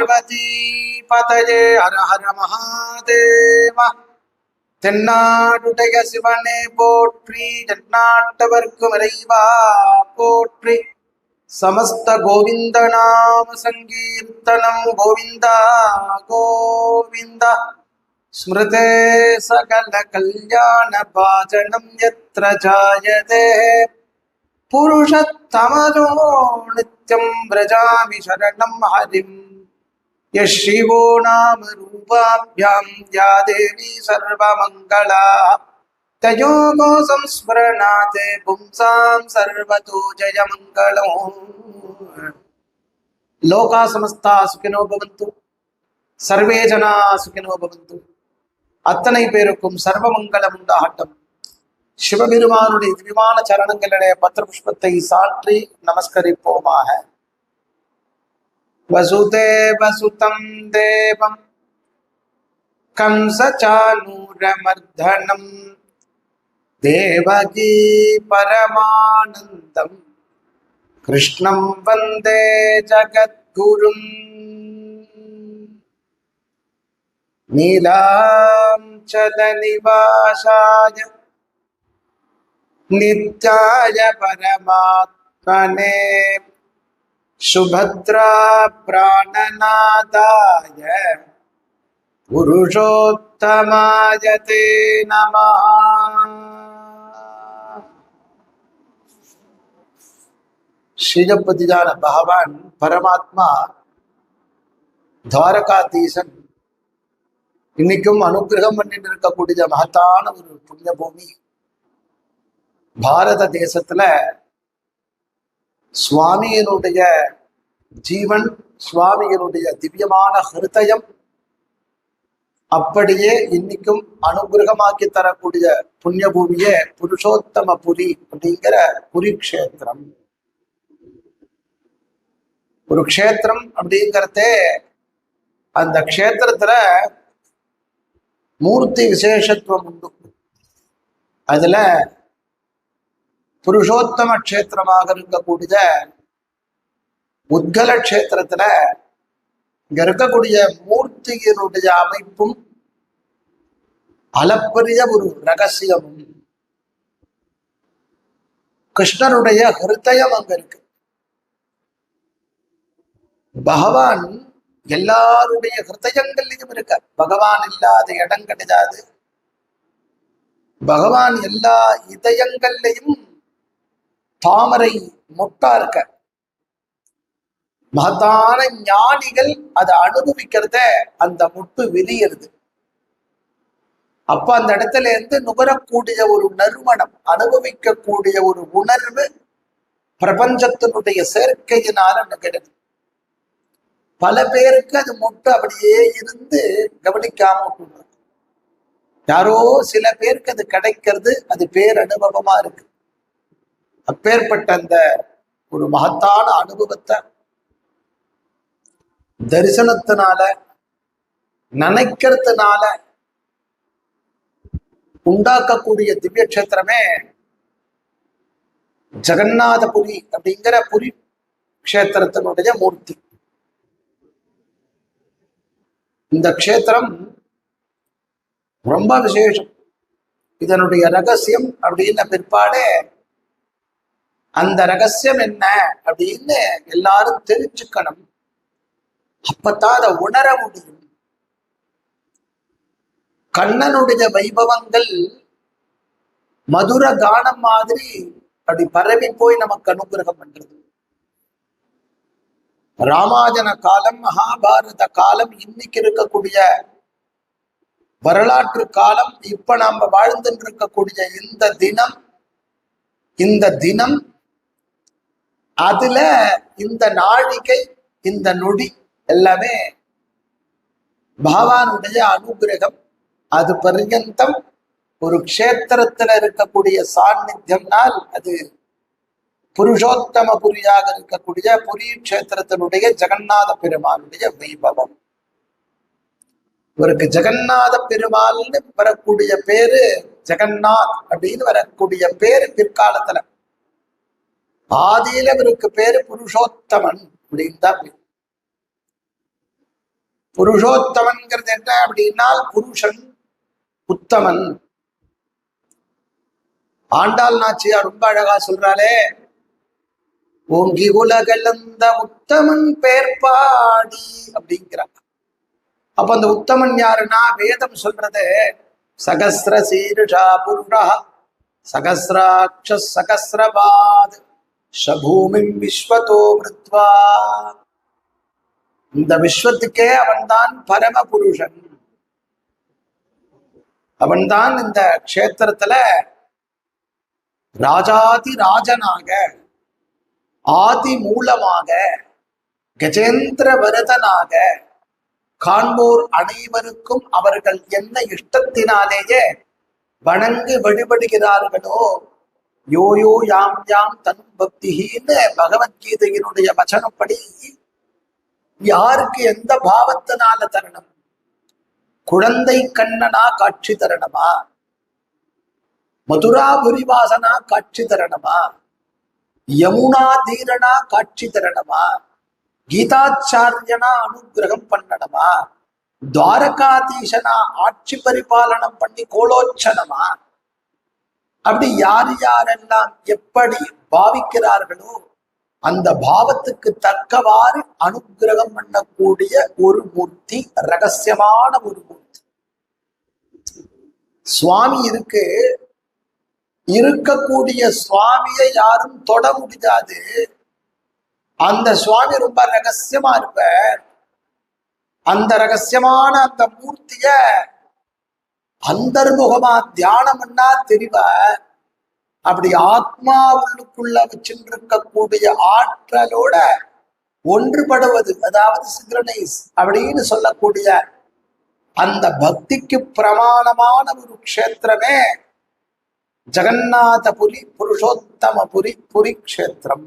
பார்வதி பதயே ஹர ஹர மகாதேவா தென்னாடுடைய சிவனே போற்றி தென்னாட்டவர்க்கும் இறைவா போற்றி சமஸ்த கோவிந்த நாம சங்கீர்த்தனம் கோவிந்தா கோவிந்தா ஸ்மிருதே சகல கல்யாண பாஜனம் எத்திர ஜாயதே புருஷத்தமதோ நித்யம் விரஜாமி சரணம் ஹரிம் यः शिवो नाम रूपाभ्यां या देवी सर्वमङ्गला तयोगो संस्मरणाते पुंसां सर्वतो जयमङ्गलो लोका समस्ता सुखिनो भवन्तु सर्वे जना सुखिनो भवन्तु அத்தனை பேருக்கும் சர்வமங்கலம் உண்டாகட்டும் சிவபெருமானுடைய திவ்யமான சரணங்களுடைய பத்திர புஷ்பத்தை சாற்றி நமஸ்கரிப்போமாக വസുദേവസുതം ദേവം കംസചാനൂരമർദ്ദനം ദേവകീ പരമാനന്ദം കൃഷ്ണം വന്ദേ ജഗദ്ഗുരും നീലാംചലനിവാസായ നിത്യായ പരമാത്മനേ सुभद्रा प्राणनादाय पुरुषोत्तमाय ते नमः ஸ்ரீஜப்பதியான பகவான் பரமாத்மா துவாரகாதீசன் இன்னைக்கும் அனுகிரகம் பண்ணிட்டு இருக்கக்கூடிய மகத்தான ஒரு புண்ணிய பூமி பாரத தேசத்துல சுவாமியினுடைய ஜீவன் சுவாமியினுடைய திவ்யமான ஹிருதயம் அப்படியே இன்னைக்கும் அனுகிரகமாக்கி தரக்கூடிய புண்ணிய பூமியே புருஷோத்தம புரி அப்படிங்கிற புரிக்ஷேத்திரம் ஒரு க்ஷேத்திரம் அப்படிங்கிறதே அந்த க்ஷேத்திரத்துல மூர்த்தி விசேஷத்துவம் உண்டு. அதுல புருஷோத்தம கஷேத்திரமாக இருக்கக்கூடிய உத்கல கஷேத்திரத்துல இங்க இருக்கக்கூடிய மூர்த்தியினுடைய அமைப்பும் அளப்பரிய ஒரு ரகசியமும். கிருஷ்ணனுடைய ஹிருதயம் அங்க இருக்கு. பகவான் எல்லாருடைய ஹிருதயங்கள்லையும் இருக்க பகவான் இல்லாத இடம் கிடையாது. பகவான் எல்லா இதயங்கள்லையும் தாமரை முட்டா இருக்க. மகத்தான ஞானிகள் அதை அனுபவிக்கிறத அந்த முட்டு வெளியேறுது. அப்ப அந்த இடத்துல இருந்து நுகரக்கூடிய ஒரு நறுமணம் அனுபவிக்கக்கூடிய ஒரு உணர்வு பிரபஞ்சத்தினுடைய சேர்க்கையினால நிகழுது. பல பேருக்கு அது முட்டு அப்படியே இருந்து கவனிக்காம விட்டுருது யாரோ சில பேருக்கு அது கிடைக்கிறது அது பேரனுபவமா இருக்கு. அப்பேற்பட்ட அந்த ஒரு மகத்தான அனுபவத்தை தரிசனத்தினால நினைக்கிறதுனால உண்டாக்கக்கூடிய திவ்ய கஷேத்திரமே ஜெகநாதபுரி அப்படிங்கிற புரி க்ஷேத்திரத்தினுடைய மூர்த்தி. இந்த க்ஷேத்திரம் ரொம்ப விசேஷம். இதனுடைய ரகசியம் அப்படின்ன பிற்பாடு அந்த ரகசியம் என்ன அப்படின்னு எல்லாரும் தெரிஞ்சுக்கணும். அப்பத்தான் அதை உணர முடியும். கண்ணனுடைய வைபவங்கள் மதுர கானம் மாதிரி அப்படி பரவி போய் நமக்கு அனுகிரகம் பண்றது. ராமாஜன காலம் மகாபாரத காலம் இன்னைக்கு இருக்கக்கூடிய வரலாற்று காலம் இப்ப நாம வாழ்ந்துட்டு இருக்கக்கூடிய இந்த தினம் இந்த தினம் அதுல இந்த நாழிகை இந்த நொடி எல்லாமே பகவானுடைய அனுகிரகம். அது பர்யந்தம் ஒரு க்ஷேத்திரத்துல இருக்கக்கூடிய சாநித்தியம்னால் அது புருஷோத்தம புரியாக இருக்கக்கூடிய புரி கஷேத்திரத்தினுடைய ஜெகநாத பெருமானுடைய வைபவம். இவருக்கு ஜெகநாத பெருமாள்னு வரக்கூடிய பேரு ஜெகநாத் அப்படின்னு வரக்கூடிய பேரு பிற்காலத்துல. ஆதியில இவருக்கு பேரு புருஷோத்தமன் அப்படின்னு தான் புருஷோத்தமன்கிறது என்ன அப்படின்னா புருஷன் உத்தமன். ஆண்டாள் நாச்சியா ரொம்ப அழகா சொல்றாளே ஓங்கி உலகளந்த உத்தமன் பேர்பாடி அப்படிங்கிறார். அப்ப அந்த உத்தமன் யாருன்னா வேதம் சொல்றது சகசிர சீருஷா புருஷா சகசிராட்ச சகசிரபாத் சபூமி விஸ்வதோ மிருத்வா. இந்த விஸ்வத்துக்கே அவன்தான் பரம புருஷன் அவன்தான் இந்த க்ஷேத்திரத்துல ராஜாதி ராஜனாக ஆதி மூலமாக கஜேந்திர வருதனாக காண்போர் அனைவருக்கும் அவர்கள் என்ன இஷ்டத்தினாலேயே வணங்கு வழிபடுகிறார்களோ யோ யோ யாம் யாம் தன் பக்தின்னு பகவத்கீதையினுடைய வச்சனப்படி யாருக்கு எந்த பாவத்தினால தரணும்? குழந்தை கண்ணனா காட்சி தரணுமா? மதுராபுரிவாசனா காட்சி தரணுமா? யமுனா தீரனா காட்சி தரணுமா? கீதாச்சாரியனா அனுகிரகம் பண்ணணுமா? துவாரகாதீசனா ஆட்சி பரிபாலனம் பண்ணி கோலோச்சனமா? அப்படி யார் யாரெல்லாம் எப்படி பாவிக்கிறார்களோ அந்த பாவத்துக்கு தக்கவாறு அனுகிரகம் பண்ணக்கூடிய ஒரு மூர்த்தி ரகசியமான ஒரு மூர்த்தி. சுவாமி இருக்கு. இருக்கக்கூடிய சுவாமியை யாரும் தொட முடியாது. அந்த சுவாமி ரொம்ப ரகசியமா இருப்பார். அந்த ரகசியமான அந்த மூர்த்திய அந்தர்முகமா தியானம்னா தெரிவ அப்படி ஆத்மா உள்ளுக்குள்ள வச்சுட்டு ஆற்றலோட ஒன்றுபடுவது அதாவது சிக்ரனைஸ் அப்படின்னு சொல்லக்கூடிய அந்த பக்திக்கு பிரமாணமான ஒரு க்ஷேத்திரமே ஜெகநாதபுரி புருஷோத்தமபுரி புரி க்ஷேத்திரம்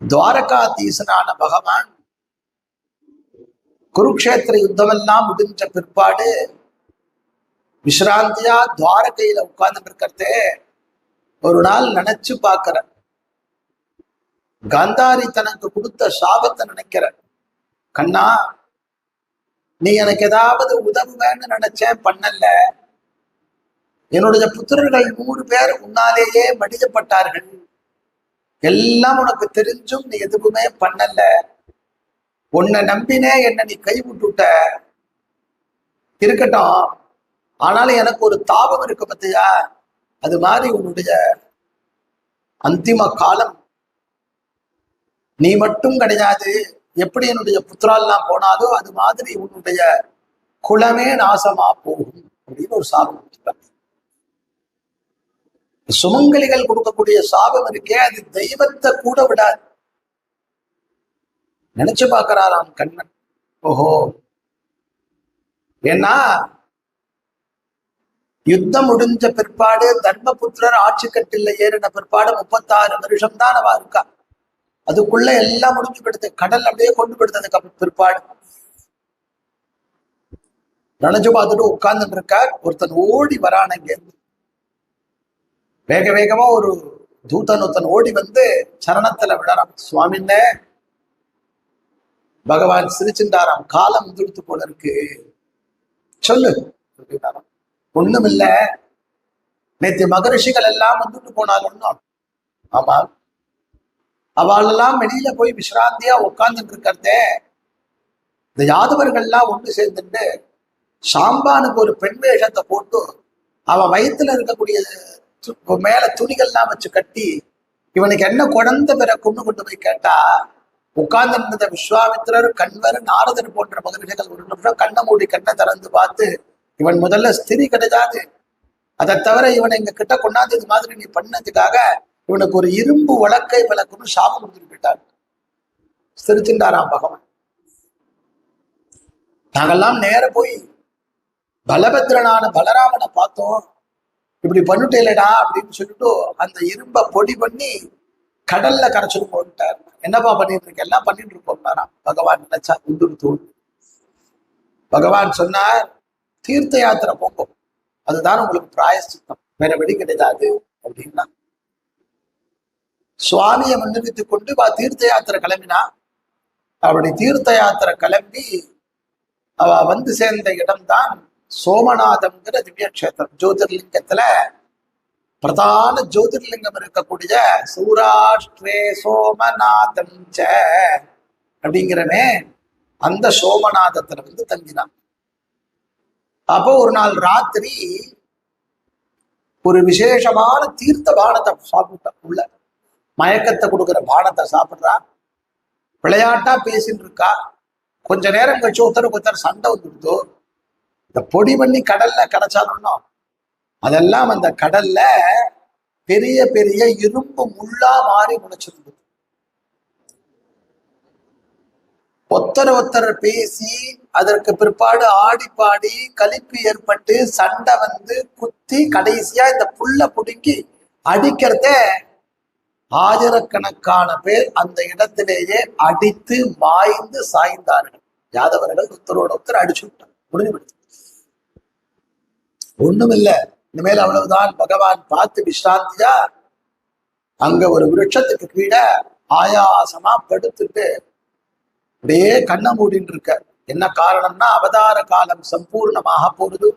துவாரகாதீசனான பகவான் குருக்ஷேத்திர யுத்தமெல்லாம் முடிஞ்ச பிற்பாடு விஸ்ராந்தியா துவாரகையில உட்கார்ந்து இருக்கிறதே ஒரு நாள் நினைச்சு பார்க்கிற காந்தாரி தனக்கு கொடுத்த சாபத்தை நினைக்கிற கண்ணா நீ எனக்கு ஏதாவது உதவுவேன்னு நினைச்சேன் பண்ணல. என்னுடைய புத்திரர்கள் நூறு பேர் உன்னாலேயே மடிதப்பட்டார்கள் எல்லாம் உனக்கு தெரிஞ்சும் நீ எதுவுமே பண்ணல. உன்னை நம்பினே என்ன நீ கை விட்டுட்ட இருக்கட்டும். ஆனாலும் எனக்கு ஒரு தாபம் இருக்கு பத்தியா அது மாதிரி உன்னுடைய அந்திம காலம். நீ மட்டும் கிடையாது. எப்படி என்னுடைய புத்திரால்லாம் போனாலோ அது மாதிரி உன்னுடைய குலமே நாசமா போகும் அப்படின்னு ஒரு சாபம் கொடுத்துட்டாங்க. சுமங்கலிகள் கொடுக்கக்கூடிய சாபம் இருக்கே அது தெய்வத்தை கூட விடாது. நினைச்சு பார்க்கிறாராம் கண்ணன். ஓஹோ. ஏன்னா யுத்தம் முடிஞ்ச பிற்பாடு தர்மபுத்திரர் ஆட்சி கட்டில ஏறின பிற்பாடு முப்பத்தாறு வருஷம் தான் அவ இருக்கா. அதுக்குள்ள எல்லாம் முடிஞ்சு போயிடுது. கடல் அப்படியே கொண்டு போயிடுது பிற்பாடு. நினைச்சு பார்த்துட்டு உட்கார்ந்துட்டு இருக்கா. ஒருத்தன் ஓடி வரான் வேக வேகமா ஒரு தூதன் ஒருத்தன் ஓடி வந்து சரணத்துல விழறான். சுவாமின்ன பகவான் சிரிச்சுட்டாராம் காலம் துடுத்து போல இருக்கு சொல்லு அப்படின்னாராம் ஒண்ணும் இல்ல நேத்து மகரிஷிகள் எல்லாம் வந்துட்டு போனால் ஒண்ணும். ஆமா. அவளெல்லாம் வெளியில போய் விசிராந்தியா உட்கார்ந்துட்டு இருக்கிறதே. இந்த யாதவர்கள்லாம் ஒண்ணு சேர்ந்துட்டு சாம்பானுக்கு ஒரு பெண் வேஷத்தை போட்டு அவ வயித்துல இருக்கக்கூடிய மேல துணிகள்லாம் வச்சு கட்டி இவனுக்கு என்ன குழந்தை பிற கொண்டு கொண்டு போய் கேட்டா உட்கார்ந்திருந்த விஸ்வாமித்திரர் கண்வர் நாரதர் போன்ற மகரிஷிகள் ஒரு நிமிஷம் கண்ணை மூடி கண்ணை திறந்து பார்த்து இவன் முதல்ல ஸ்திரி கிடையாது. அதை தவிர இவனை எங்க கிட்ட கொண்டாந்து இது மாதிரி நீ பண்ணதுக்காக இவனுக்கு ஒரு இரும்பு வழக்கை விளக்குன்னு சாபம் கொடுத்துட்டு போயிட்டான். சிரிச்சுட்டாராம் பகவான். நாங்கெல்லாம் நேர போய் பலபத்ரனான பலராமனை பார்த்தோம். இப்படி பண்ணிட்டேலடா அப்படின்னு சொல்லிட்டு அந்த இரும்பை பொடி பண்ணி கடல்ல கரைச்சிட்டு போட்டார் என்னப்பா பண்ணிட்டு இருக்க எல்லாம் பண்ணிட்டு இருக்கோம் பகவான் நினைச்சா உண்டு தூள் பகவான் சொன்னார் தீர்த்த யாத்திரை போகும். அதுதான் உங்களுக்கு பிராயசித்தம் வேற வழி கிடையாது அப்படின்னா. சுவாமியை முன்னிறுத்தி கொண்டு வா தீர்த்த யாத்திரை கிளம்பினா. அப்படி தீர்த்த யாத்திரை கிளம்பி அவ வந்து சேர்ந்த இடம்தான் சோமநாதம்ங்கிற திவ்ய கஷேத்திரம் ஜோதிர்லிங்கத்துல பிரதான ஜோதிர்லிங்கம் இருக்கக்கூடிய சௌராஷ்டிரே சோமநாதம் ச. அப்படிங்கிறனே அந்த சோமநாதத்துல வந்து தங்கினான். அப்போ ஒரு நாள் ராத்திரி ஒரு விசேஷமான தீர்த்த பானத்தை சாப்பிட்டான் உள்ள மயக்கத்தை கொடுக்குற பானத்தை சாப்பிட்றா. விளையாட்டா பேசிட்டு இருக்கா. கொஞ்ச நேரம் கழிச்சு ஒருத்தருக்கு ஒருத்தர் சண்டை வந்துடுதோ. இந்த பொடி பண்ணி கடல்ல கிடைச்சாலும் அதெல்லாம் அந்த கடல்ல பெரிய பெரிய இரும்பு முள்ளா மாறி முளைச்சிருந்தது. ஒத்தர் ஒத்தர் பேசி அதற்கு பிற்பாடு ஆடி பாடி கலிப்பு ஏற்பட்டு சண்டை வந்து குத்தி கடைசியா இந்த புல்ல புடுங்கி அடிக்கிறத ஆயிரக்கணக்கான பேர் அந்த இடத்திலேயே அடித்து மாய்ந்து சாய்ந்தார்கள். யாதவர்கள் ஒருத்தரோட ஒருத்தர் அடிச்சு விட்டார் முடிஞ்சு ஒண்ணும் ஒண்ணுமில்ல. இனிமேல் அவ்வளவுதான் பகவான் பார்த்து விஷ்ராந்தியா அங்க ஒரு விருட்சத்துக்கு கீழே ஆயாசமா படுத்துட்டு அப்படியே கண்ணை மூடின்னு இருக்க என்ன காரணம்னா அவதார காலம் சம்பூர்ணமாக போறது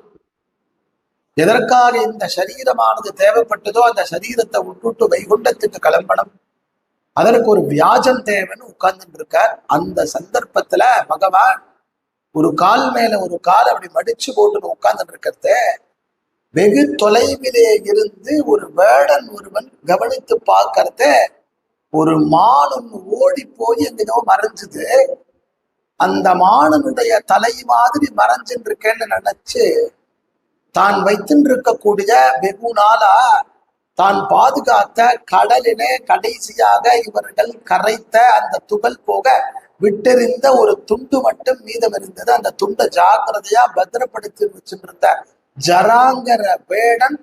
எதற்காக இந்த சரீரமானது தேவைப்பட்டதோ அந்த சரீரத்தை விட்டுட்டு வைகுண்டத்துக்கு கிளம்பணும். அதற்கு ஒரு வியாஜம் தேவைன்னு உட்கார்ந்துட்டு இருக்க அந்த சந்தர்ப்பத்துல பகவான் ஒரு கால் மேல ஒரு கால் அப்படி மடிச்சு போட்டுன்னு உட்கார்ந்துட்டு இருக்கிறத. வெகு தொலைவிலே இருந்து ஒரு வேடன் ஒருவன் கவனித்து பார்க்கறத ஒரு மான் ஓடி போய் எங்கேயோ மறைஞ்சுது. அந்த மானனுடைய தலை மாதிரி மறைஞ்சுட்டு இருக்கேன்னு நினைச்சு தான் வைத்துட்டு இருக்கக்கூடிய வெகு நாளா தான் பாதுகாத்த கடலிலே கடைசியாக இவர்கள் கரைத்த அந்த துகள் போக விட்டெறிந்த ஒரு துண்டு மட்டும் மீதம் இருந்தது. அந்த துண்டை ஜாக்கிரதையா பத்திரப்படுத்தி வச்சுருந்த ஜராங்கர வேடன்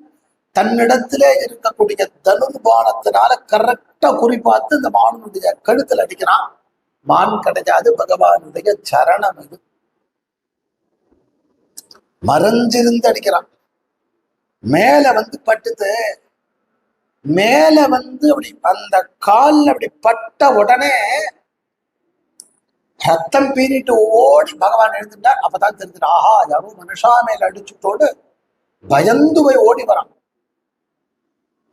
தன்னிடத்திலே இருக்கக்கூடிய தனுர்பானத்தினால கரெக்டா குறிப்பாத்து இந்த மானுடைய கழுத்துல அடிக்கிறான். மான் கிடையாது பகவானுடைய சரணம் இது மறைஞ்சிருந்து அடிக்கிறான். மேல வந்து பட்டுது. மேல வந்து அப்படி அந்த கால்ல அப்படி பட்ட உடனே ரத்தம் பீறிட்டு ஓடி பகவான் எழுந்துட்டார். அப்பதான் தெரிஞ்சுட்டு ஆஹா யாரோ மனுஷா மேல அடிச்சுட்டோடு பயந்து போய் ஓடி வரான்.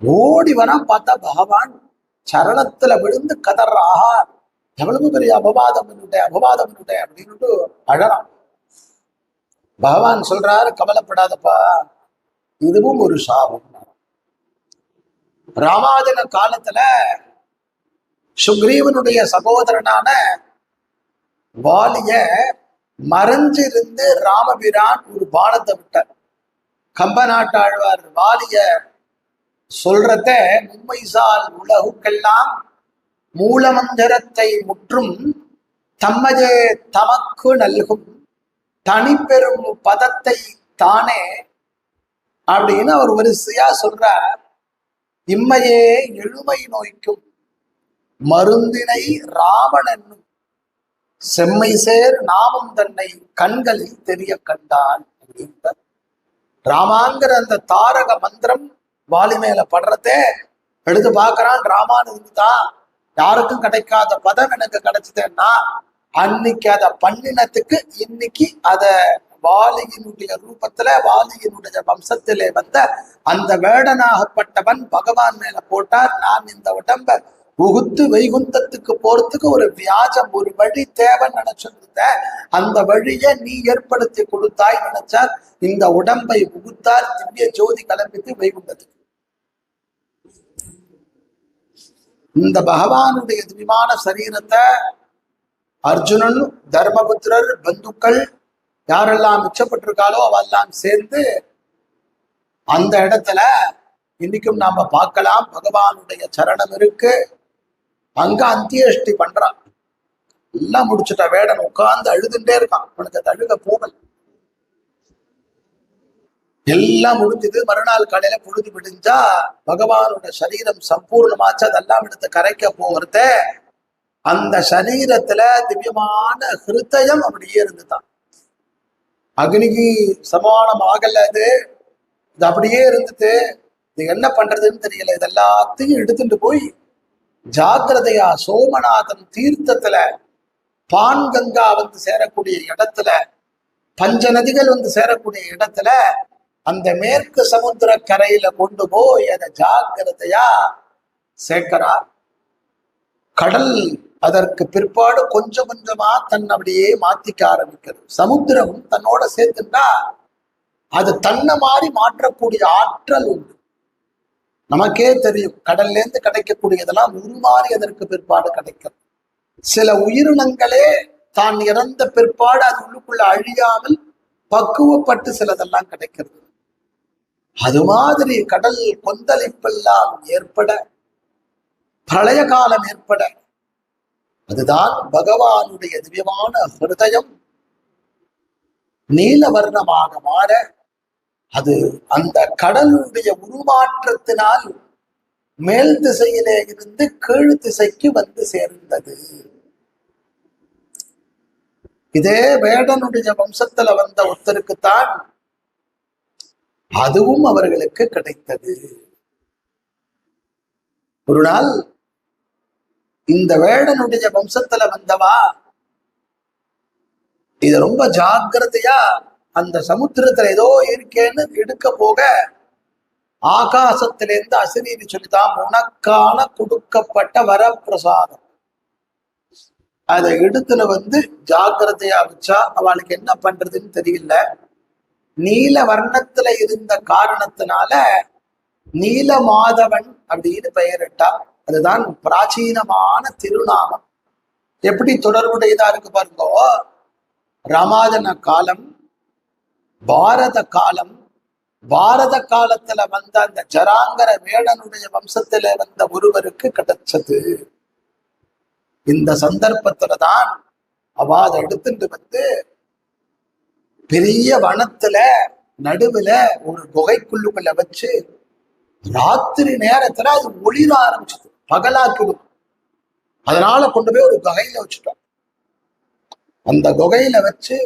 ஓடி வரான் பார்த்தா பகவான் சரணத்துல விழுந்து கதற ஆஹா எவ்வளவு பெரிய அபவாதம் பண்ணிட்டேன் அபவாதம் பண்ணிட்டேன் அப்படின்னுட்டு அழறான். பகவான் சொல்றாரு கவலைப்படாதப்பா இதுவும் ஒரு சாபம். ராமாஜன காலத்துல சுக்ரீவனுடைய சகோதரனான வாலிய மறைஞ்சிருந்து ராமபிரான் ஒரு பானத்தை விட்டார். கம்ப நாட்டாழ்வார் வாலிய சொல்றத மும்மைசால் உலகுக்கெல்லாம் மூலமந்திரத்தை முற்றும் தம்மஜே தமக்கு நல்கும் தனிப்பெரும் பதத்தை தானே அப்படின்னு அவர் வரிசையா சொல்றார். இம்மையே எழுமை நோய்க்கும் மருந்தினை ராவணன் செம்மை சேர் நாமம் தன்னை கண்களில் தெரிய கண்டான் அப்படின்றார் ராமாங்கிற அந்த தாரக மந்திரம் வாலி மேல படுறதே எடுத்து பார்க்கறான் ராமானு தான் யாருக்கும் கிடைக்காத பதம் எனக்கு கிடைச்சதுன்னா அன்னைக்கு அதை பண்ணினத்துக்கு இன்னைக்கு அத வாலியினுடைய ரூபத்துல வாலியினுடைய வம்சத்திலே வந்த அந்த வேடனாகப்பட்டவன் பகவான் மேல போட்டார் நான் இந்த உடம்ப புகுத்து வைகுந்தத்துக்கு போறதுக்கு ஒரு வியாஜம் ஒரு வழி தேவைன்னு நினைச்சிருந்த. அந்த வழியை நீ ஏற்படுத்தி கொடுத்தாய் நினைச்சார். இந்த உடம்பை புகுத்தார். திவ்ய ஜோதி கிளம்பித்து வைகுண்டத்துக்கு இந்த பகவானுடைய திவிமான சரீரத்தை அர்ஜுனன் தர்மபுத்திரர் பந்துக்கள் யாரெல்லாம் மிச்சப்பட்டிருக்காளோ அவெல்லாம் சேர்ந்து அந்த இடத்துல இன்னைக்கும் நாம பார்க்கலாம். பகவானுடைய சரணம் இருக்கு. அங்க அந்தியஷ்டி பண்றான் எல்லாம் முடிச்சுட்ட வேடன் உட்கார்ந்து அழுதுண்டே இருக்கான். அவனுக்கு தழுக அழுக போகல எல்லாம் முடிஞ்சது. மறுநாள் காலையில பொழுது விடிஞ்சா பகவானோட சரீரம் சம்பூர்ணமாச்சு. அதெல்லாம் எடுத்து கரைக்க போகிறத அந்த சரீரத்துல திவ்யமான ஹிருதயம் அப்படியே இருந்துதான். அக்னிக்கு சமானம் ஆகல அது. இது அப்படியே இருந்துட்டு இது என்ன பண்றதுன்னு தெரியல. இது எல்லாத்தையும் எடுத்துட்டு போய் ஜாக்கிரதையா சோமநாதன் தீர்த்தத்துல பான் கங்கா வந்து சேரக்கூடிய இடத்துல பஞ்ச நதிகள் வந்து சேரக்கூடிய இடத்துல அந்த மேற்கு சமுத்திர கரையில கொண்டு போய் அதை ஜாக்கிரதையா சேர்க்கிறார் கடல் அதற்கு பிற்பாடு கொஞ்சம் கொஞ்சமா தன் அப்படியே மாத்திக்க ஆரம்பிக்கிறது சமுத்திரம் தன்னோட சேர்த்துட்டா அது தன்னை மாறி மாற்றக்கூடிய ஆற்றல் உண்டு. நமக்கே தெரியும். கடல்லேருந்து கிடைக்கக்கூடியதெல்லாம் உருமாறியதற்கு பிற்பாடு கிடைக்கும். சில உயிரினங்களே தான் இறந்த பிற்பாடு அது உள்ளுக்குள்ள அழியாமல் பக்குவப்பட்டு சிலதெல்லாம் கிடைக்கிறது. அது மாதிரி கடல் கொந்தளிப்பெல்லாம் ஏற்பட பிரளய காலம் ஏற்பட அதுதான் பகவானுடைய திவ்யமான ஹிருதயம். நீலவர்ணமாக மாற அது அந்த கடலுடைய உருமாற்றத்தினால் மேல் திசையிலே இருந்து கீழ் திசைக்கு வந்து சேர்ந்தது. இதே வேடனுடைய வம்சத்துல வந்த ஒருத்தருக்குத்தான் அதுவும் அவர்களுக்கு கிடைத்தது. ஒரு நாள் இந்த வேடனுடைய வம்சத்துல வந்தவா இத ரொம்ப ஜாக்கிரதையா அந்த சமுத்திரத்துல ஏதோ இருக்கேன்னு எடுக்க போக ஆகாசத்திலேருந்து அசிரீதி சொல்லிதான் உனக்கான கொடுக்கப்பட்ட வரப்பிரசாதம். அதை எடுத்துல வந்து ஜாக்கிரதையா வச்சா அவளுக்கு என்ன பண்றதுன்னு தெரியல. நீல வர்ணத்துல இருந்த காரணத்தினால நீல மாதவன் அப்படின்னு பெயரிட்டா அதுதான் பிராச்சீனமான திருநாமம். எப்படி தொடர்புடையதா இருக்கு பாருங்கோ. ராமாதன காலம் பாரத காலம் பாரத காலத்துல வந்த அந்த ஜராங்கர வேடனுடைய வம்சத்துல வந்த ஒருவருக்கு கிடைச்சது. இந்த சந்தர்ப்பத்துல தான் அவ அதை எடுத்துட்டு வந்து பெரிய வனத்துல நடுவுல ஒரு குகைக்குள்ளுக்குள்ள வச்சு ராத்திரி நேரத்துல அது ஒளிர ஆரம்பிச்சது. பகலாக்கிடும். அதனால கொண்டு போய் ஒரு குகையில வச்சுட்டோம். அந்த குகையில வச்சு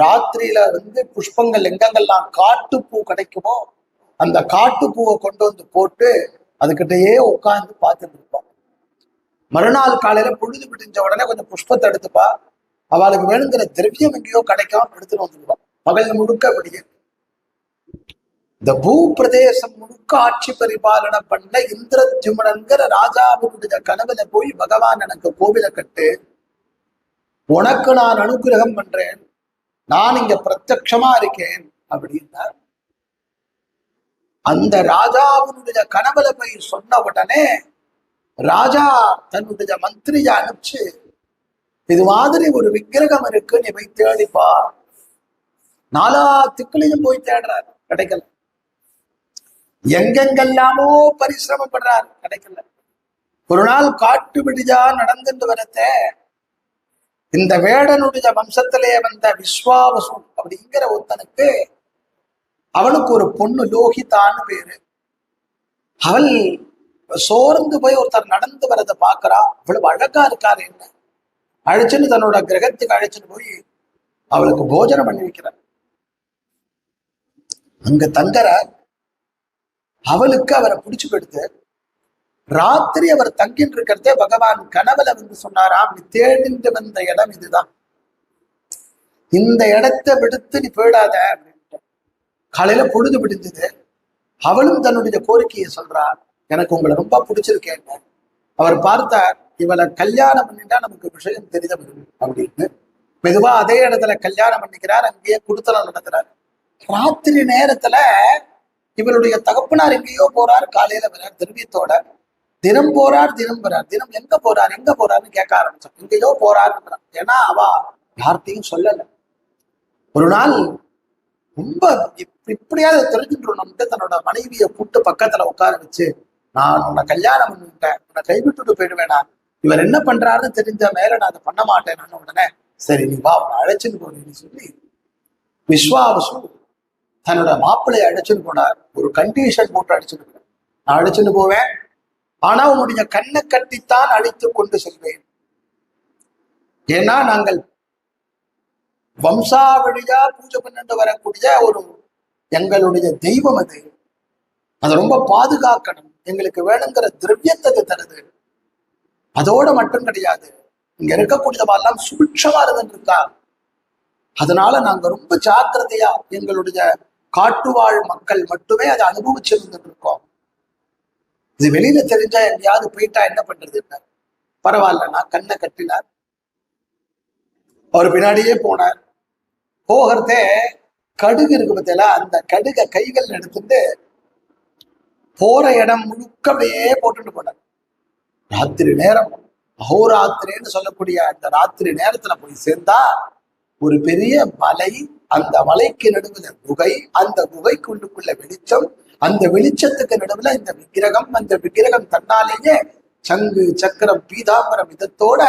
ராத்திரியில வந்து புஷ்பங்கள் எங்கெங்கெல்லாம் காட்டுப்பூ கிடைக்குமோ அந்த காட்டுப்பூவை கொண்டு வந்து போட்டு அதுக்கிட்டயே உட்கார்ந்து பார்த்துட்டு இருப்பான் மறுநாள் காலையில பொழுது விடிஞ்ச உடனே கொஞ்சம் புஷ்பத்தை எடுத்துப்பா. அவளுக்கு வேணுங்கிற திரவியம் எங்கேயோ கிடைக்காம எடுத்துட்டு வந்துடுவான் பகல் முழுக்க அப்படியே இந்த பூ பிரதேசம் முழுக்க ஆட்சி பரிபாலனை பண்ண இந்திரஜுமனங்கிற ராஜாவுடைய கனவுல போய் பகவான் எனக்கு கோவில கட்டு. உனக்கு நான் அனுகிரகம் பண்றேன். நான் இங்க பிரத்யமா இருக்கேன் அப்படின்னார் அந்த ராஜாவுடைய கனவுல போய் சொன்ன உடனே ராஜா தன்னுடைய மந்திரிய அனுப்பிச்சு இது மாதிரி ஒரு விக்கிரகம் இருக்கு நீ போய் தேடிப்பா நாலா திக்குலையும் போய் தேடுறார் கிடைக்கல. எங்கெங்கெல்லாமோ பரிசிரமப்படுறார் கிடைக்கல. ஒரு நாள் காட்டு விடிஜா நடந்துட்டு வரத்தை இந்த வேடனுடைய வம்சத்திலே வந்த விஸ்வாவசு அப்படிங்கிற ஒருத்தனுக்கு அவனுக்கு ஒரு பொண்ணு லோகிதான்னு பேரு. அவள் சோர்ந்து போய் ஒருத்தர் நடந்து வரதை பாக்குறா இவ்வளவு அழகா இருக்காரு என்ன? அழைச்சுன்னு தன்னோட கிரகத்துக்கு அழைச்சுன்னு போய் அவளுக்கு போஜனம் பண்ணி வைக்கிறார். அங்க தங்குற அவளுக்கு அவரை பிடிச்சு கொடுத்து ராத்திரி அவர் தங்கிட்டு இருக்கிறதே பகவான் கனவுல வந்து சொன்னாராம் நீ தேடிட்டு வந்த இடம் இதுதான். இந்த இடத்தை விடுத்து நீ போயிடாத. அப்படின்ட்டு. காலையில பொழுது விடிஞ்சது. அவளும் தன்னுடைய கோரிக்கையை சொல்றா எனக்கு உங்களை ரொம்ப பிடிச்சிருக்கேன் அவர் பார்த்தார் இவளை கல்யாணம் பண்ணிட்டா நமக்கு விஷயம் தெரிஞ்ச வரும். அப்படின்னு. மெதுவா அதே இடத்துல கல்யாணம் பண்ணிக்கிறார் அங்கேயே குடுத்தலம் நடத்துறார். ராத்திரி நேரத்துல இவருடைய தகப்பனார் எங்கேயோ போறார் காலையில வர திருவியத்தோட தினம் போறார் தினம் போறார் தினம் எங்க போறார் எங்க போறாருன்னு கேட்க ஆரம்பிச்சான். எங்கேயோ போறாருன்றான் ஏன்னா அவ யார்த்தையும் சொல்லல. ஒரு நாள் ரொம்ப இப்~ இப்படியாவது தெரிஞ்சுட்டு தன்னோட மனைவியை கூட்டு பக்கத்துல உட்கார வச்சு நான் உன்னை கல்யாணம் பண்ணிட்டேன். உன்னை கைவிட்டுட்டு போயிடுவேனா? இவர் என்ன பண்றாருன்னு தெரிஞ்ச மேல நான் அதை பண்ண மாட்டேன். உடனே சரி நீ வா உன்னை அழைச்சின்னு போறேன்னு சொல்லி விஸ்வாவசு தன்னோட மாப்பிள்ளையை அழைச்சின்னு போனார். ஒரு கண்டிஷன் போட்டு அழைச்சிட்டு போனார். நான் அழைச்சிட்டு போவேன். ஆனா உன்னுடைய கண்ணை கட்டித்தான் அழைத்து கொண்டு செல்வேன். ஏன்னா நாங்கள் வம்சாவழியா பூஜை பண்ணிட்டு வரக்கூடிய ஒரு எங்களுடைய தெய்வம் அது. அதை ரொம்ப பாதுகாக்கணும். எங்களுக்கு வேணுங்கிற திரவியத்தை அது தருது. அதோட மட்டும் கிடையாது. இங்க இருக்கக்கூடியதெல்லாம் சூட்சமா இருந்துருக்கா அதனால நாங்க ரொம்ப ஜாக்கிரதையா எங்களுடைய காட்டுவாழ் மக்கள் மட்டுமே அதை அனுபவிச்சிருந்துட்டு இருக்கோம். இது வெளியில தெரிஞ்சா எங்கேயாவது போயிட்டா என்ன பண்றது பரவாயில்ல நான் கண்ணை கட்டினார். அவர் பின்னாடியே போனார். போகிறதே கடுகு இருக்கு பத்தியில அந்த கடுகை கைகள் எடுத்துட்டு போற இடம் முழுக்க அப்படியே போட்டுட்டு போனார். ராத்திரி நேரம் அகோராத்திரின்னு சொல்லக்கூடிய அந்த ராத்திரி நேரத்துல போய் சேர்ந்தா ஒரு பெரிய மலை அந்த மலைக்கு நடுவுல குகை அந்த குகைக்குள்ளுக்குள்ள வெளிச்சம் அந்த வெளிச்சத்துக்கு நடுவுல இந்த விக்கிரகம் அந்த விக்கிரகம் தன்னாலேயே சங்கு சக்கரம் பீதாம்பரம் இதத்தோட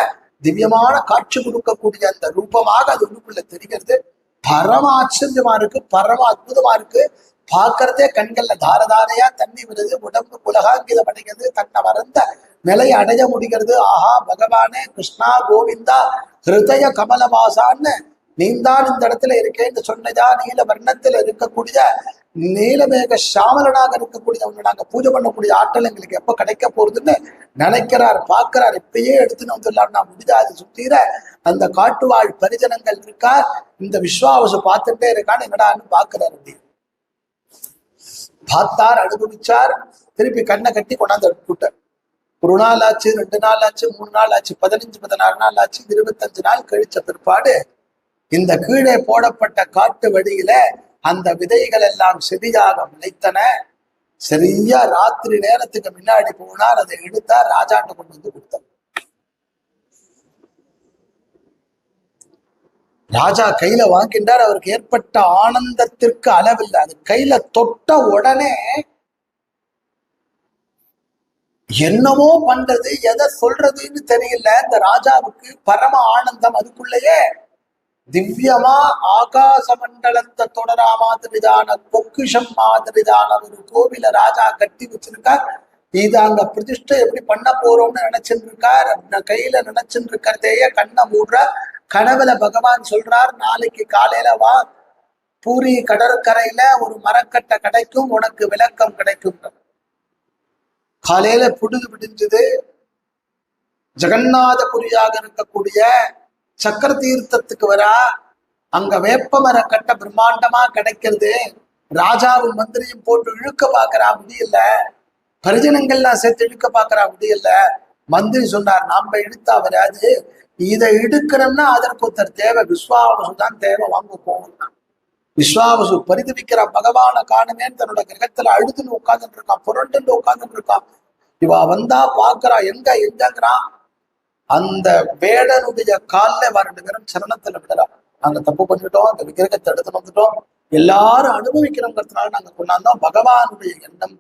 திவ்யமான காட்சி கொடுக்கக்கூடிய அந்த ரூபமாக அது உள்ளுக்குள்ள தெரிகிறது. பரம ஆச்சரியமா இருக்கு பரம அற்புதமா இருக்கு. பார்க்கறதே கண்கள்ல தாரதாரையா தண்ணி விடுது உடம்பு உலகாங்கிதம் அடைகிறது தன்னை மறந்த நிலையை அடைய முடிகிறது. ஆஹா பகவானே கிருஷ்ணா கோவிந்தா ஹிருதய கமலவாசான்னு நீந்தான் இந்த இடத்துல இருக்கேன்னு சொன்னதா? நீல வர்ணத்துல இருக்கக்கூடிய நீலமேக சாமலனாக இருக்கக்கூடிய உங்களை நாங்க பூஜை பண்ணக்கூடிய ஆற்றல் எங்களுக்கு எப்ப கிடைக்க போறதுன்னு நினைக்கிறார் பார்க்கிறார். இப்பயே எடுத்துன்னு வந்துடலாம்னா முடியாது. சுத்தீர அந்த காட்டுவாழ் பரிஜனங்கள் இருக்கா? இந்த விஸ்வாவசு பார்த்துட்டே இருக்கான்னு என்னடான்னு பாக்குறாரு அப்படி. பார்த்தார் அனுபவிச்சார். திருப்பி கண்ணை கட்டி கொண்டாந்து கூட்டார் ஒரு நாள் ஆச்சு ரெண்டு நாள் ஆச்சு மூணு நாள் ஆச்சு பதினஞ்சு பதினாறு நாள் ஆச்சு இருபத்தஞ்சு நாள் கழிச்ச பிற்பாடு இந்த கீழே போடப்பட்ட காட்டு வழியில அந்த விதைகள் எல்லாம் செடியாக முளைத்தன. சரியா ராத்திரி நேரத்துக்கு முன்னாடி போனார் அதை எடுத்தார் ராஜாட்ட கொண்டு வந்து கொடுத்தார் ராஜா கையில வாங்கின்றார். அவருக்கு ஏற்பட்ட ஆனந்தத்திற்கு அளவில்லை. அது கையில தொட்ட உடனே என்னமோ பண்றது எதை சொல்றதுன்னு தெரியல. இந்த ராஜாவுக்கு பரம ஆனந்தம் அதுக்குள்ளேயே. திவ்யமா ஆகாச மண்டலத்தை தொடரா மாதிரிதான பொக்கிஷம் மாதிரிதான ஒரு கோவில ராஜா கட்டி வச்சிருக்கார். இது அங்க பிரதிஷ்டை எப்படி பண்ண போறோம்னு நினைச்சிட்டு இருக்கார் கையில நினைச்சிட்டு இருக்கிறதையே கண்ணை மூடுற கனவுல பகவான் சொல்றார் நாளைக்கு காலையில வா. பூரி கடற்கரையில ஒரு மரக்கட்டை கிடைக்கும் உனக்கு விளக்கம் கிடைக்கும். காலையில புடுது பிடிஞ்சது ஜெகநாதபுரியாக இருக்கக்கூடிய சக்கர தீர்த்தத்துக்கு வரா? அங்க வேப்பமர கட்ட பிரம்மாண்டமா கிடைக்கிறது. ராஜாவும் மந்திரியும் போட்டு இழுக்க பாக்குறா முடியல. பரிஜனங்கள்லாம் சேர்த்து இழுக்க பாக்குறா முடியல. மந்திரி சொன்னார் நாம இழுத்தா வராது. இதை இழுக்கிறோம்னா அதற்கு ஒருத்தர் தேவை. விஸ்வாவசு தான் தேவை வாங்க போகணும் விஸ்வாவசு பரிதவிக்கிற பகவான காணுமே தன்னோட கிரகத்துல அழுதுன்னு உட்கார்ந்துட்டு இருக்கான் புரண்டுன்னு உட்கார்ந்துட்டு இருக்கான். இவா வந்தா பாக்குறா எங்க எங்கங்கிறான் அந்த வேடனுடைய கால்ல வர பேரும் சரணத்துல விடலாம். நாங்க தப்பு பண்ணிட்டோம் அந்த விக்கிரகத்தை எடுத்து வந்துட்டோம் எல்லாரும் அனுபவிக்கிறோங்கிறதுனால நாங்க கொண்டாந்தோம் பகவானுடைய எண்ணம்.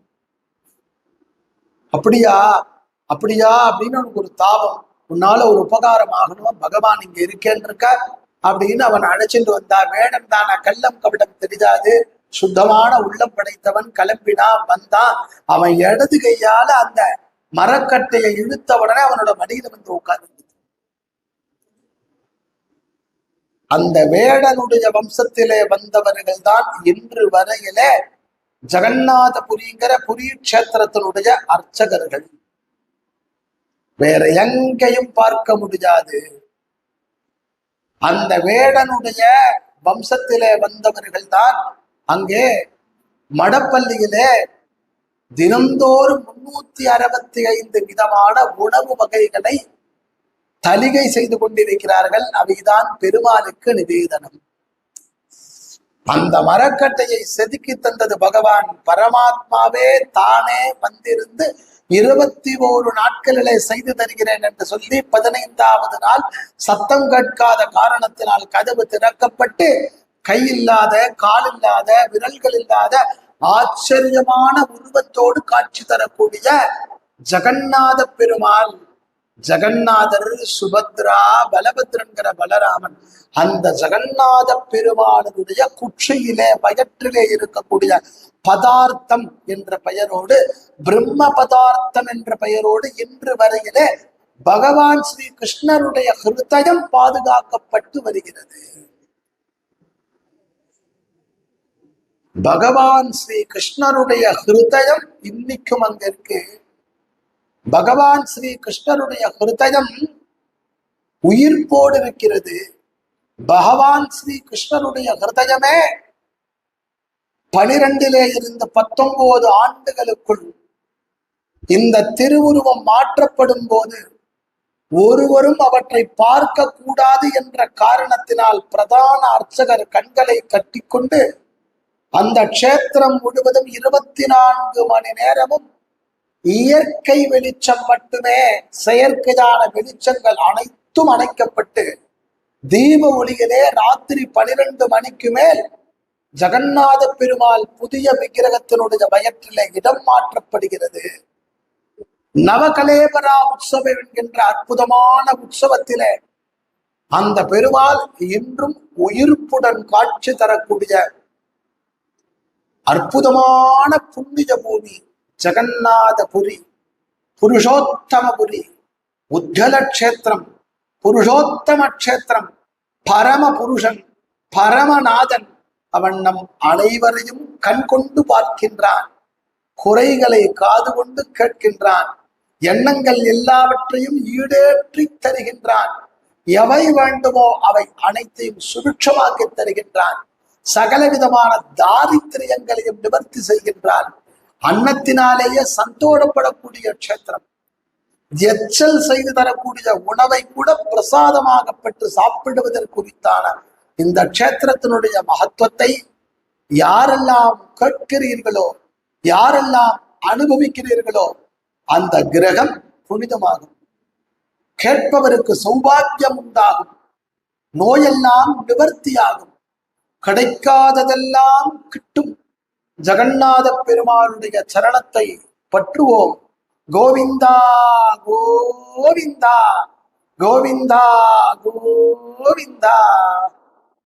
அப்படியா? அப்படியா? அப்படின்னு அவனுக்கு ஒரு தாபம். உன்னால ஒரு உபகாரம் ஆகணும். பகவான் இங்க இருக்கேன்னு இருக்க. அப்படின்னு அவன் அழைச்சிட்டு வந்தா வேடம் தானா. கள்ளம் கவிடம் தெரியாது. சுத்தமான உள்ளம் படைத்தவன். கிளம்பினா வந்தான். அவன் இடது கையால அந்த மரக்கட்டையை இழுத்த உடனே அவனோட மடியில வந்து உட்கார்ந்து. அந்த வேடனுடைய வம்சத்திலே வந்தவர்கள் தான் இன்று வரையில ஜெகநாதபுரிங்கிற புரி கஷேத்திரத்தினுடைய அர்ச்சகர்கள். வேற எங்கேயும் பார்க்க முடியாது. அந்த வேடனுடைய வம்சத்திலே வந்தவர்கள் தான் அங்கே மடப்பள்ளியிலே தினந்தோறும் முன்னூத்தி அறுபத்தி ஐந்து விதமான உணவு வகைகளை தலிகை செய்து கொண்டிருக்கிறார்கள். அவைதான் பெருமாளுக்கு நிவேதனம். அந்த மரக்கட்டையை செதுக்கி தந்தது பகவான். பரமாத்மாவே தானே வந்திருந்து இருபத்தி ஓரு நாட்களிலே செய்து தருகிறேன் என்று சொல்லி பதினைந்தாவது நாள் சத்தம் கேட்காத காரணத்தினால் கதவு திறக்கப்பட்டு கை இல்லாத கால் இல்லாத விரல்கள் இல்லாத ஆச்சரியமான உருவத்தோடு காட்சி தரக்கூடிய ஜெகநாத பெருமாள். ஜெகநாதர் சுபத்ரா பலபத்ரன்கிற பலராமன். அந்த ஜெகநாத பெருமானுடைய குச்சியிலே வயற்றிலே இருக்கக்கூடிய பதார்த்தம் என்ற பெயரோடு பிரம்ம பதார்த்தம் என்ற பெயரோடு இன்று வரையிலே பகவான் ஸ்ரீ கிருஷ்ணருடைய ஹிருதயம் பாதுகாக்கப்பட்டு வருகிறது. பகவான் ஸ்ரீ கிருஷ்ணருடைய ஹிருதயம் இன்னைக்கும் அங்க இருக்கு பகவான் ஸ்ரீ கிருஷ்ணருடைய ஹிருதயம் உயிர்ப்போடு இருக்கிறது. பகவான் ஸ்ரீ கிருஷ்ணனுடைய ஹிருதயமே பனிரெண்டிலே இருந்து பத்தொன்பது ஆண்டுகளுக்குள் இந்த திருவுருவம் மாற்றப்படும் போது ஒருவரும் அவற்றை பார்க்க கூடாது என்ற காரணத்தினால் பிரதான அர்ச்சகர் கண்களை கட்டிக்கொண்டு அந்த க்ஷேத்திரம் முழுவதும் இருபத்தி நான்கு மணி நேரமும் இயற்கை வெளிச்சம் மட்டுமே செயற்கையான வெளிச்சங்கள் அனைத்தும் அணைக்கப்பட்டு தீப ஒளியிலே ராத்திரி பனிரெண்டு மணிக்கு மேல் ஜெகநாத பெருமாள் புதிய விக்கிரகத்தினுடைய வயற்றிலே இடம் மாற்றப்படுகிறது. நவகலேபரா உற்சவம் என்கின்ற அற்புதமான உற்சவத்திலே அந்த பெருமாள் இன்றும் உயிர்ப்புடன் காட்சி தரக்கூடிய அற்புதமான புண்ணிய பூமி ஜெகநாதபுரி புருஷோத்தமபுரி உத்தல கஷேத்திரம் புருஷோத்தம கஷேத்திரம் பரம புருஷன் பரமநாதன் அவன் நம் அனைவரையும் கண் கொண்டு பார்க்கின்றான் குறைகளை காது கொண்டு கேட்கின்றான் எண்ணங்கள் எல்லாவற்றையும் ஈடேற்றி தருகின்றான் எவை வேண்டுமோ அவை அனைத்தையும் சுபிட்சமாக்கி தருகின்றான். சகல விதமான தாரித்திரியங்களையும் நிவர்த்தி செய்கின்றான். அன்னத்தினாலேயே சந்தோஷப்படக்கூடிய க்ஷேத்திரம். எச்சல் செய்து தரக்கூடிய உணவை கூட பிரசாதமாகப்பட்டு பெற்று சாப்பிடுவதற்குரித்தான இந்த க்ஷேத்திரத்தினுடைய மகத்துவத்தை யாரெல்லாம் கேட்கிறீர்களோ யாரெல்லாம் அனுபவிக்கிறீர்களோ அந்த கிரகம் புனிதமாகும். கேட்பவருக்கு சௌபாகியம் உண்டாகும். நோயெல்லாம் நிவர்த்தியாகும். கிடைக்காததெல்லாம் கிட்டும். ஜெகநாத பெருமாளுடைய சரணத்தை பற்றுவோம். கோவிந்தா கோவிந்தா கோவிந்தா கோவிந்தா.